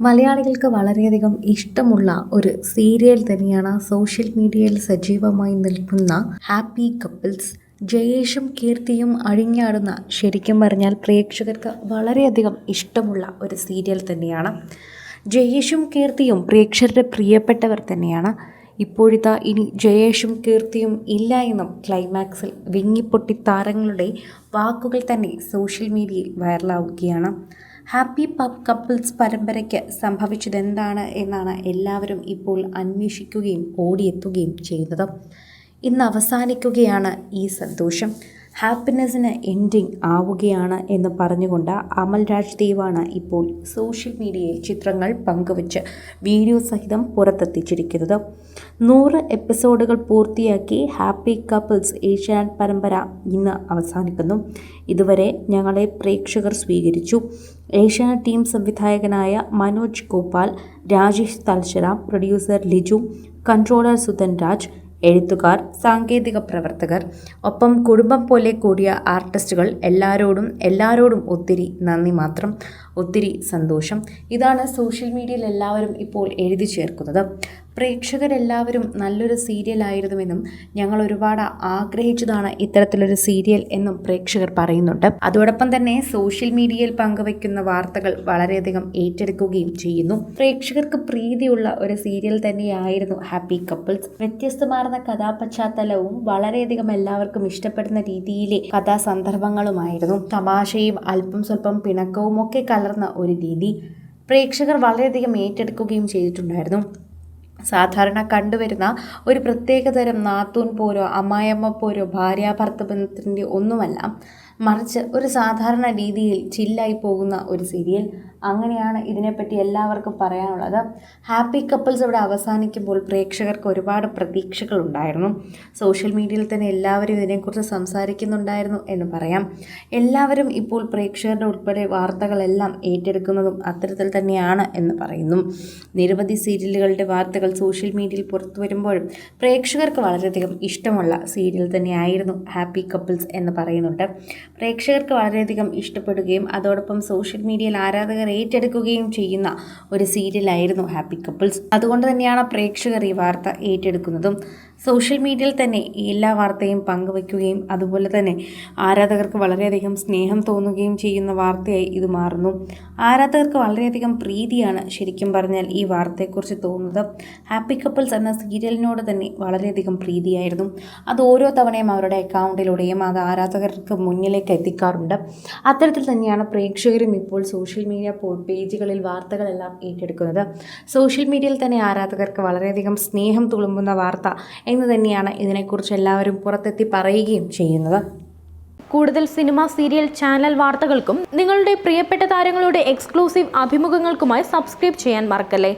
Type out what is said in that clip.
മലയാളികൾക്ക് വളരെയധികം ഇഷ്ടമുള്ള ഒരു സീരിയൽ തന്നെയാണ് സോഷ്യൽ മീഡിയയിൽ സജീവമായി നിൽക്കുന്ന ഹാപ്പി കപ്പിൾസ്. ജയേഷും കീർത്തിയും അഴിഞ്ഞാടുന്ന ശരിക്കും പറഞ്ഞാൽ പ്രേക്ഷകർക്ക് വളരെയധികം ഇഷ്ടമുള്ള ഒരു സീരിയൽ തന്നെയാണ്. ജയേഷും കീർത്തിയും പ്രേക്ഷകരുടെ പ്രിയപ്പെട്ടവർ തന്നെയാണ്. ഇപ്പോഴിതാ ഇനി ജയേഷും കീർത്തിയും ഇല്ല എന്നും ക്ലൈമാക്സിൽ വിങ്ങിപ്പൊട്ടി താരങ്ങളുടെ വാക്കുകൾ തന്നെ സോഷ്യൽ മീഡിയയിൽ വൈറലാവുകയാണ്. ഹാപ്പി പബ് കപ്പിൾസ് പരമ്പരയ്ക്ക് സംഭവിച്ചതെന്താണ് എന്നാണ് എല്ലാവരും ഇപ്പോൾ അന്വേഷിക്കുകയും ഓടിയെത്തുകയും ചെയ്യുന്നത്. ഇന്ന് അവസാനിക്കുകയാണ് ഈ സന്തോഷം. ഹാപ്പിനെസ്സിന് എൻഡിങ് ആവുകയാണ് എന്ന് പറഞ്ഞുകൊണ്ട് അമൽ രാജ് ദേവാണ് ഇപ്പോൾ സോഷ്യൽ മീഡിയയിൽ ചിത്രങ്ങൾ പങ്കുവച്ച് വീഡിയോ സഹിതം പുറത്തെത്തിച്ചിരിക്കുന്നത്. നൂറ് എപ്പിസോഡുകൾ പൂർത്തിയാക്കി ഹാപ്പി കപ്പിൾസ് ഏഷ്യാനെറ്റ് പരമ്പര ഇന്ന് അവസാനിക്കുന്നു. ഇതുവരെ ഞങ്ങളെ പ്രേക്ഷകർ സ്വീകരിച്ചു. ഏഷ്യാനെറ്റ് ടീം സംവിധായകനായ മനോജ് ഗോപാൽ രാജേഷ് തൽശര പ്രൊഡ്യൂസർ ലിജു കൺട്രോളർ സുധൻ രാജ് എഴുത്തുകാർ സാങ്കേതിക പ്രവർത്തകർ ഒപ്പം കുടുംബം പോലെ കൂടിയ ആർട്ടിസ്റ്റുകൾ എല്ലാവരോടും എല്ലാവരോടും ഒത്തിരി നന്ദി മാത്രം. ഒത്തിരി സന്തോഷം. ഇതാണ് സോഷ്യൽ മീഡിയയിൽ എല്ലാവരും ഇപ്പോൾ എഴുതി ചേർക്കുന്നത്. പ്രേക്ഷകരെല്ലാവരും നല്ലൊരു സീരിയലായിരുന്നുവെന്നും ഞങ്ങൾ ഒരുപാട് ആഗ്രഹിച്ചതാണ് ഇത്തരത്തിലൊരു സീരിയൽ എന്നും പ്രേക്ഷകർ പറയുന്നുണ്ട്. അതോടൊപ്പം തന്നെ സോഷ്യൽ മീഡിയയിൽ പങ്കുവയ്ക്കുന്ന വാർത്തകൾ വളരെയധികം ഏറ്റെടുക്കുകയും ചെയ്യുന്നു. പ്രേക്ഷകർക്ക് പ്രീതിയുള്ള ഒരു സീരിയൽ തന്നെയായിരുന്നു ഹാപ്പി കപ്പിൾസ്. വ്യത്യസ്തമാർന്ന കഥാപശ്ചാത്തലവും വളരെയധികം എല്ലാവർക്കും ഇഷ്ടപ്പെടുന്ന രീതിയിലെ കഥാസന്ദർഭങ്ങളുമായിരുന്നു. തമാശയും അല്പം സ്വല്പം പിണക്കവും ഒക്കെ കലർന്ന ഒരു രീതി പ്രേക്ഷകർ വളരെയധികം ഏറ്റെടുക്കുകയും ചെയ്തിട്ടുണ്ടായിരുന്നു. സാധാരണ കണ്ടുവരുന്ന ഒരു പ്രത്യേകതരം നാത്തൂൻ പോരോ അമ്മായമ്മ പോരോ ഭാര്യാഭർത്ത ബന്ധത്തിന്റെ ഒന്നുമല്ല മറിച്ച് ഒരു സാധാരണ രീതിയിൽ ചില്ലായി പോകുന്ന ഒരു സീരിയൽ അങ്ങനെയാണ് ഇതിനെപ്പറ്റി എല്ലാവർക്കും പറയാനുള്ളത്. ഹാപ്പി കപ്പിൾസ് ഇവിടെ അവസാനിക്കുമ്പോൾ പ്രേക്ഷകർക്ക് ഒരുപാട് പ്രതീക്ഷകളുണ്ടായിരുന്നു സോഷ്യൽ മീഡിയയിൽ തന്നെ എല്ലാവരും ഇതിനെക്കുറിച്ച് സംസാരിക്കുന്നുണ്ടായിരുന്നു എന്ന് പറയാം. എല്ലാവരും ഇപ്പോൾ പ്രേക്ഷകരുടെ ഉൾപ്പെടെ വാർത്തകളെല്ലാം ഏറ്റെടുക്കുന്നതും അത്തരത്തിൽ തന്നെയാണ് എന്ന് പറയുന്നു. നിരവധി സീരിയലുകളുടെ വാർത്തകൾ സോഷ്യൽ മീഡിയയിൽ പുറത്തു വരുമ്പോഴും പ്രേക്ഷകർക്ക് വളരെയധികം ഇഷ്ടമുള്ള സീരിയൽ തന്നെയായിരുന്നു ഹാപ്പി കപ്പിൾസ് എന്ന് പറയുന്നുണ്ട്. പ്രേക്ഷകർക്ക് വളരെയധികം ഇഷ്ടപ്പെടുകയും അതോടൊപ്പം സോഷ്യൽ മീഡിയയിൽ ആരാധകർ ഏറ്റെടുക്കുകയും ചെയ്യുന്ന ഒരു സീരിയലായിരുന്നു ഹാപ്പി കപ്പിൾസ്. അതുകൊണ്ട് തന്നെയാണ് പ്രേക്ഷകർ ഈ വാർത്ത ഏറ്റെടുക്കുന്നതും സോഷ്യൽ മീഡിയയിൽ തന്നെ എല്ലാ വാർത്തയും പങ്കുവയ്ക്കുകയും അതുപോലെ തന്നെ ആരാധകർക്ക് വളരെയധികം സ്നേഹം തോന്നുകയും ചെയ്യുന്ന വാർത്തയായി ഇത് മാറുന്നു. ആരാധകർക്ക് വളരെയധികം പ്രീതിയാണ് ശരിക്കും പറഞ്ഞാൽ ഈ വാർത്തയെക്കുറിച്ച് തോന്നുന്നത്. ഹാപ്പി കപ്പിൾസ് എന്ന സീരിയലിനോട് തന്നെ വളരെയധികം പ്രീതിയായിരുന്നു. അത് ഓരോ തവണയും അവരുടെ അക്കൗണ്ടിലൂടെയും അത് ആരാധകർക്ക് മുന്നിലേക്ക് എത്തിക്കാറുണ്ട്. അത്തരത്തിൽ തന്നെയാണ് പ്രേക്ഷകരും ഇപ്പോൾ സോഷ്യൽ മീഡിയ പേജുകളിൽ വാർത്തകളെല്ലാം ഏറ്റെടുക്കുന്നത്. സോഷ്യൽ മീഡിയയിൽ തന്നെ ആരാധകർക്ക് വളരെയധികം സ്നേഹം തുളുമ്പുന്ന വാർത്ത എന്ന് തന്നെയാണ് ഇതിനെക്കുറിച്ച് എല്ലാവരും പുറത്തെത്തി പറയുകയും ചെയ്യുന്നത്. കൂടുതൽ സിനിമ സീരിയൽ ചാനൽ വാർത്തകൾക്കും നിങ്ങളുടെ പ്രിയപ്പെട്ട താരങ്ങളുടെ എക്സ്ക്ലൂസീവ് അഭിമുഖങ്ങൾക്കുമായി സബ്സ്ക്രൈബ് ചെയ്യാൻ മറക്കല്ലേ?